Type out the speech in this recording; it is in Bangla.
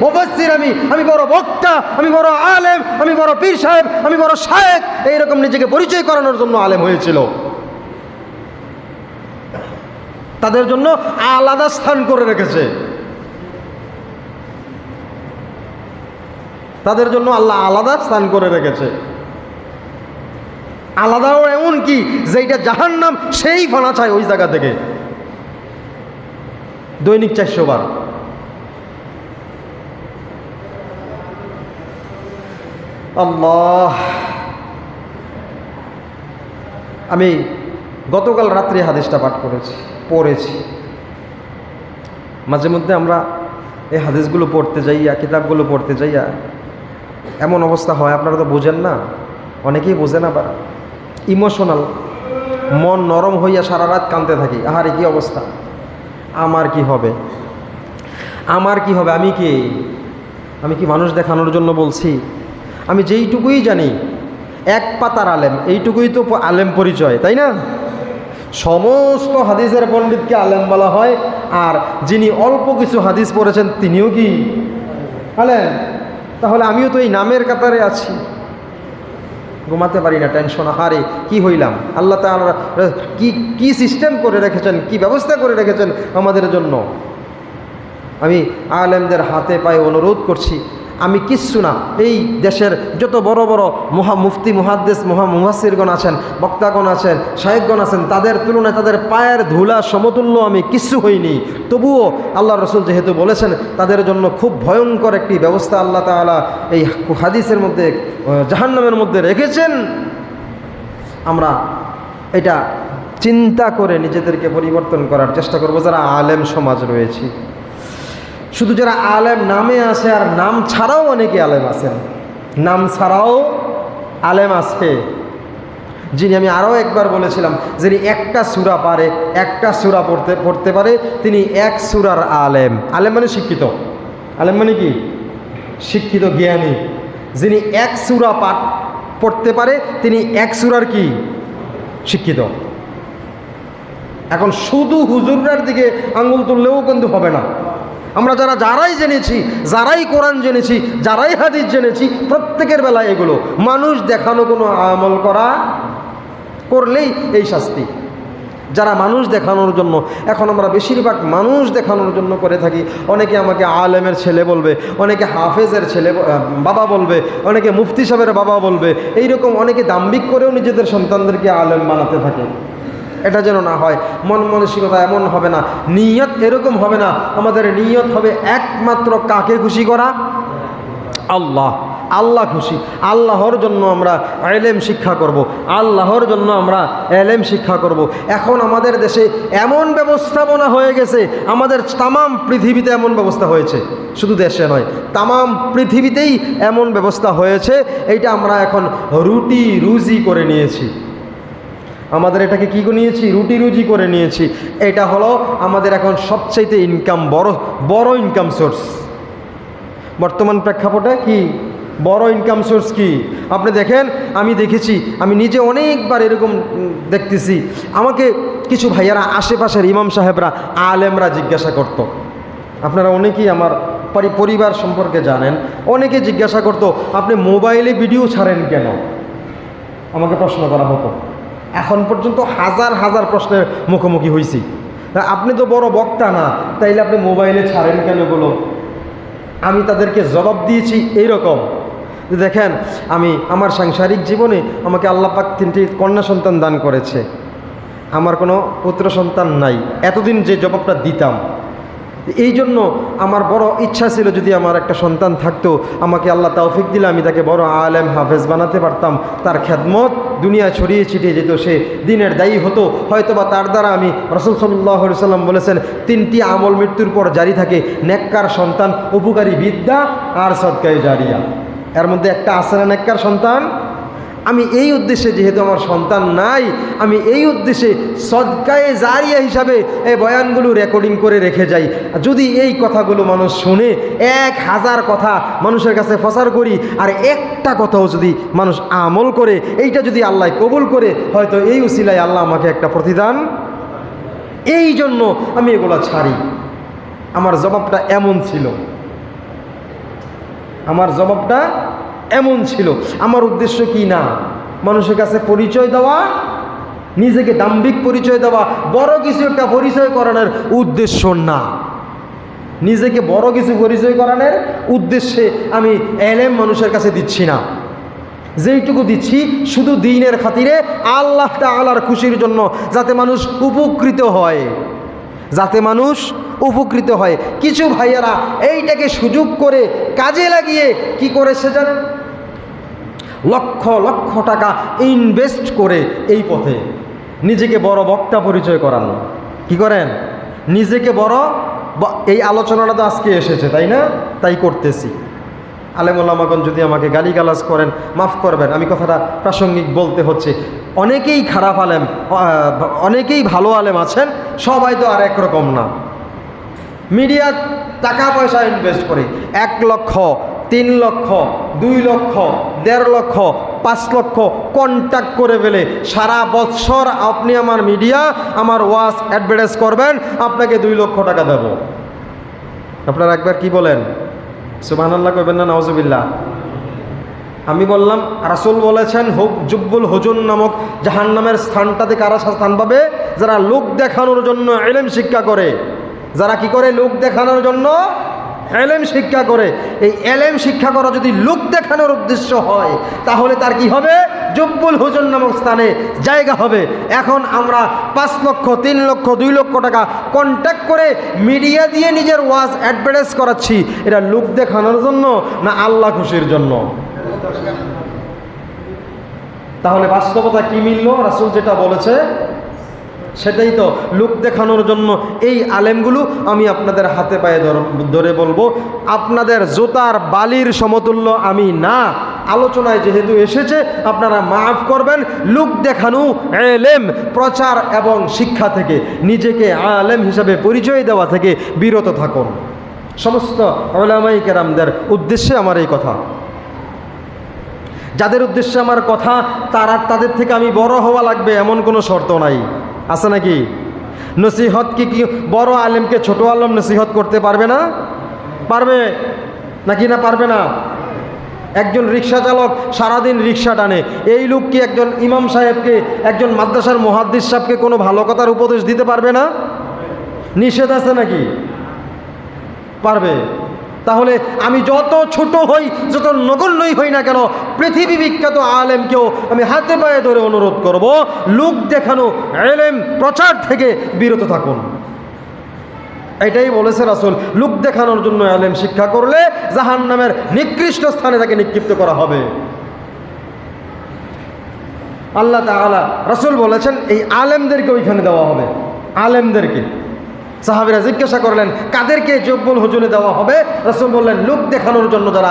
মুফাসসির আমি আমি বড় বক্তা, আমি বড় আলেম, আমি বড় পীর সাহেব, আমি বড় শায়েক এইরকম নিজেকে পরিচয় করানোর জন্য আলেম হয়েছিল। তাদের জন্য আলাদা স্থান করে রেখেছে। তাদের জন্য আল্লাহ আলাদা স্থান করে রেখেছে। আলাদাও এমন কি, যেইটা জাহান নাম সেই ফানা চায় ওই জায়গা থেকে। দৈনিক চারশো বার। আল্লাহ। আমি গতকাল রাত্রে হাদিসটা পাঠ করেছি, পড়েছি। মাঝে মধ্যে আমরা এই হাদিসগুলো পড়তে যাইয়া, কিতাবগুলো পড়তে যাইয়া এমন অবস্থা হয়, আপনারা তো বোঝেন না, অনেকেই বোঝেন আবার। ইমোশনাল, মন নরম হইয়া সারা রাত কাঁদতে থাকি, আহারে কি অবস্থা? আমার কি হবে? আমার কি হবে? আমি কি? আমি কি মানুষ দেখানোর জন্য বলছি? আমি যেইটুকুই জানি, এক পাতার আলেম, এইটুকুই তো আলেম পরিচয়, তাই না? সমস্ত হাদিসের পণ্ডিতকে আলেম বলা হয়, আর যিনি অল্প কিছু হাদিস পড়েছেন তিনিও কি আলেম? তাহলে আমিও তো এই নামের কাতারে আছি। ঘুমাতে পারি না, টেনশন হারে কি হইলাম? আল্লাহ তাআলা কি কি সিস্টেম করে রেখেছেন, কি ব্যবস্থা করে রেখেছেন আমাদের জন্য? আমি আলেমদের হাতে পায়ে অনুরোধ করছি আমি কিচ্ছু না। এই দেশের যত বড় বড় মহা মুফতি, মুহাদ্দেস, মহা মুহাসিরগণ আছেন, বক্তাগণ আছেন সাহেবগণ আছেন, তাদের তুলনায় তাদের পায়ের ধুলা, সমতুল্য আমি কিচ্ছু হইনি। তবুও আল্লাহ রসুল যেহেতু বলেছেন, তাদের জন্য খুব ভয়ঙ্কর একটি ব্যবস্থা আল্লাহ তাআলা এই হাদিসের মধ্যে জাহান্নামের মধ্যে রেখেছেন। আমরা এটা চিন্তা করে নিজেদেরকে পরিবর্তন করার চেষ্টা করব। যারা আলেম সমাজ রয়েছে শুধু যারা আলেম নামে আসে আর নাম ছাড়াও অনেকে আলেম আছেন। নাম ছাড়াও আলেম আছে। যিনি আমি আরও একবার বলেছিলাম, যিনি একটা সুরা পারে, একটা সুরা পড়তে পড়তে পারে, তিনি এক সুরার আলেম। আলেম মানে শিক্ষিত। আলেম মানে কি? শিক্ষিত, জ্ঞানী। যিনি এক সুরা পাঠ পড়তে পারে, তিনি এক সুরার কি? শিক্ষিত। এখন শুধু হুজুরার দিকে আঙ্গুল তুললেও কিন্তু হবে না। আমরা যারা যারাই জেনেছি, যারাই কোরআন জেনেছি, যারাই হাদিস জেনেছি, প্রত্যেকের বেলায় এগুলো। মানুষ দেখানো কোনো আমল করা, করলেই এই শাস্তি। যারা মানুষ দেখানোর জন্য, এখন আমরা বেশিরভাগ মানুষ দেখানোর জন্য করে থাকি। অনেকে আমাকে আলেমের ছেলে বলবে, অনেকে হাফেজের ছেলে বাবা বলবে, অনেকে মুফতি সাহেবের বাবা বলবে। এইরকম অনেকে দাম্বিক করেও নিজেদের সন্তানদেরকে আলেম বানাতে থাকে। এটা যেন না হয়। মন মানসিকতা এমন হবে না। নিয়ত এরকম হবে না। আমাদের নিয়ত হবে একমাত্র কাকে খুশি করা? আল্লাহ। আল্লাহ খুশি। আল্লাহর জন্য আমরা এলেম শিক্ষা করব। আল্লাহর জন্য আমরা এলেম শিক্ষা করব। এখন আমাদের দেশে এমন ব্যবস্থাপনা হয়ে গেছে, আমাদের তামাম পৃথিবীতে এমন ব্যবস্থা হয়েছে। শুধু দেশে নয়, তামাম পৃথিবীতেই এমন ব্যবস্থা হয়েছে, এইটা আমরা এখন রুটি রুজি করে নিয়েছি। আমাদের এটাকে কী নিয়েছি? রুটি রুজি করে নিয়েছি। এটা হলো আমাদের এখন সবচাইতে ইনকাম বড় বড় ইনকাম সোর্স বর্তমান প্রেক্ষাপটে কি? বড় ইনকাম সোর্স কি? আপনি দেখেন, আমি দেখেছি, আমি নিজে অনেকবার এরকম দেখতেছি। আমাকে কিছু ভাইয়ারা, আশেপাশের ইমাম সাহেবরা, আলেমরা জিজ্ঞাসা করত। আপনারা অনেকেই আমার পরি- পরিবার সম্পর্কে জানেন, অনেকে জিজ্ঞাসা করত, আপনি মোবাইলে ভিডিও ছাড়েন কেন? আমাকে প্রশ্ন করা হতো। এখন পর্যন্ত হাজার হাজার প্রশ্নের মুখোমুখি হয়েছি আপনি তো বড় বক্তা না, তাইলে আপনি মোবাইলে ছাড়েন কেন এগুলো আমি তাদেরকে জবাব দিয়েছি এইরকম। দেখেন, আমি আমার সাংসারিক জীবনে আমাকে আল্লাহ পাক তিনটি কন্যা সন্তান দান করেছে। আমার কোনো পুত্র সন্তান নাই। এতদিন যে জবাবটা দিতাম এই জন্য আমার বড় ইচ্ছা ছিল যদি আমার একটা সন্তান থাকতো, আমাকে আল্লাহ তৌফিক দিলে আমি তাকে বড় আলেম, হাফেজ বানাতে পারতাম। তার খেদমত দুনিয়া ছড়িয়ে ছিটিয়ে যেত, সে দিনের দায়ী হতো। হয়তো বা তার দ্বারা আমি রসুল সাল্লাহ সাল্লাম বলেছেন, তিনটি আমল মৃত্যুর পর জারি থাকে, নেককার সন্তান, উপকারী বিদ্যা আর সৎকায় জারিয়া। এর মধ্যে একটা আছে না নেককার সন্তান? আমি এই উদ্দেশ্যে যেহেতু আমার সন্তান নাই, আমি এই উদ্দেশ্যে সদকায়ে জারিয়া হিসাবে এই বয়ানগুলো রেকর্ডিং করে রেখে যাই। যদি এই কথাগুলো মানুষ শুনে এক হাজার কথা মানুষের কাছে প্রচার করি, আর একটা কথাও যদি মানুষ আমল করে, এইটা যদি আল্লাহ কবুল করে, হয়তো এই উসিলায় আল্লাহ আমাকে একটা প্রতিদান। এই জন্য আমি এগুলো ছাড়ি। আমার জবাবটা এমন ছিল। আমার জবাবটা এমন ছিল। আমার উদ্দেশ্য কি না? মানুষের কাছে পরিচয় দেওয়া, নিজেকে দাম্ভিক পরিচয় দেওয়া, বড় কিছু একটা পরিচয় করানোর উদ্দেশ্য না। নিজেকে বড় কিছু পরিচয় করানোর উদ্দেশ্যে আমি এলেম মানুষের কাছে দিচ্ছি না। যেইটুকু দিচ্ছি শুধু দিনের খাতিরে আল্লাহ তাআলার খুশির জন্য যাতে মানুষ উপকৃত হয়। যাতে মানুষ উপকৃত হয়। কিছু ভাইয়ারা এইটাকে সুযোগ করে কাজে লাগিয়ে কি করেছে জানেন? লক্ষ লক্ষ টাকা ইনভেস্ট করে এই পথে। নিজেকে বড় বক্তা পরিচয় করানো। কি করেন? নিজেকে বড় এই আলোচনাটা তো আজকে এসেছে, তাই না? তাই করতেছি। আলেমুল্লামাগন যদি আমাকে গালিগালাজ করেন, মাফ করবেন। আমি কথাটা প্রাসঙ্গিক বলতে হচ্ছে। অনেকেই খারাপ আলেম অনেকেই ভালো আলেম আছেন, সবাই তো আর একরকম না। মিডিয়া টাকা পয়সা ইনভেস্ট করে। এক লক্ষ, তিন লক্ষ, দুই লক্ষ দেড় লক্ষ, পাঁচ লক্ষ কন্ট্যাক্ট করে ফেলে। সারা বৎসর আপনি আমার মিডিয়া আমার ওয়াস অ্যাডভার্টাইজ করবেন, আপনাকে দুই লক্ষ টাকা দেব। আপনারা একবার কি বলেন? সুবাহ আল্লাহ করবেন না নওয়াজবিল্লা আমি বললাম, রাসুল বলেছেন হুক জুব্বুল হুজুন নামক জাহান নামের স্থানটাতে কারা স্থান পাবে? যারা লোক দেখানোর জন্য এলেম শিক্ষা করে। যারা কি করে? লোক দেখানোর জন্য এলেম শিক্ষা করে। এই এলেম শিক্ষা করা যদি লোক দেখানোর উদ্দেশ্য হয়, তাহলে তার কি হবে? জব্বুল হুজুন নামক স্থানে জায়গা হবে। এখন আমরা পাঁচ লক্ষ, তিন লক্ষ, দুই লক্ষ টাকা কন্ট্যাক্ট করে মিডিয়া দিয়ে নিজের ওয়াজ অ্যাডভার্টাইজ করাচ্ছি। এটা লোক দেখানোর জন্য না আল্লাহ খুশির জন্য? তাহলে বাস্তবতা কি মিলল? রাসুল যেটা বলেছে সেটাই তো লোক দেখানোর জন্য এই আলেমগুলো আমি আপনাদের হাতে পায়ে ধর- বলব। আপনাদের জোতার বালির সমতুল্য আমি না। আলোচনায় যেহেতু এসেছে, আপনারা মাফ করবেন। লোক দেখানো এলেম প্রচার এবং শিক্ষা থেকে, নিজেকে আলেম হিসাবে পরিচয় দেওয়া থেকে বিরত থাকুন। সমস্ত ওলামাই কেরামদের উদ্দেশ্যে আমার এই কথা। যাদের উদ্দেশ্যে আমার কথা, তারা তাদের থেকে আমি বড় হওয়া লাগবে, এমন কোনো শর্ত নাই। আছে নাকি? নসিহত কি কি বড় আলেমকে ছোট আলম নসিহত করতে পারবে না? পারবে? নাকি না পারবে না? একজন রিক্সা চালক সারাদিন রিক্সা টানে। এই লোক কি একজন ইমাম সাহেবকে, একজন মাদ্রাসার মহাদ্দিস সাহেবকে কোনো ভালো কথার উপদেশ দিতে পারবে না? নিষেধ আছে নাকি? পারবে। তাহলে আমি যত ছোট হই, যত নগণ্যই হই না কেন, পৃথিবী বিখ্যাত আলেমকেও আমি হাতে পায়ে ধরে অনুরোধ করব, লোক দেখানো, এলেম, প্রচার থেকে বিরত থাকুন। এটাই বলেছে রাসুল, লুক দেখানোর জন্য আলেম শিক্ষা করলে জাহান নামের নিকৃষ্ট স্থানে তাকে নিক্ষিপ্ত করা হবে। আল্লাহ রাসুল বলেছেন, এই আলেমদেরকে ওইখানে দেওয়া হবে। আলেমদেরকে। সাহাবিরা জিজ্ঞাসা করলেন কাদেরকে জব্বুল হুজুরে দেওয়া হবে? রসম বললেন লোক দেখানোর জন্য যারা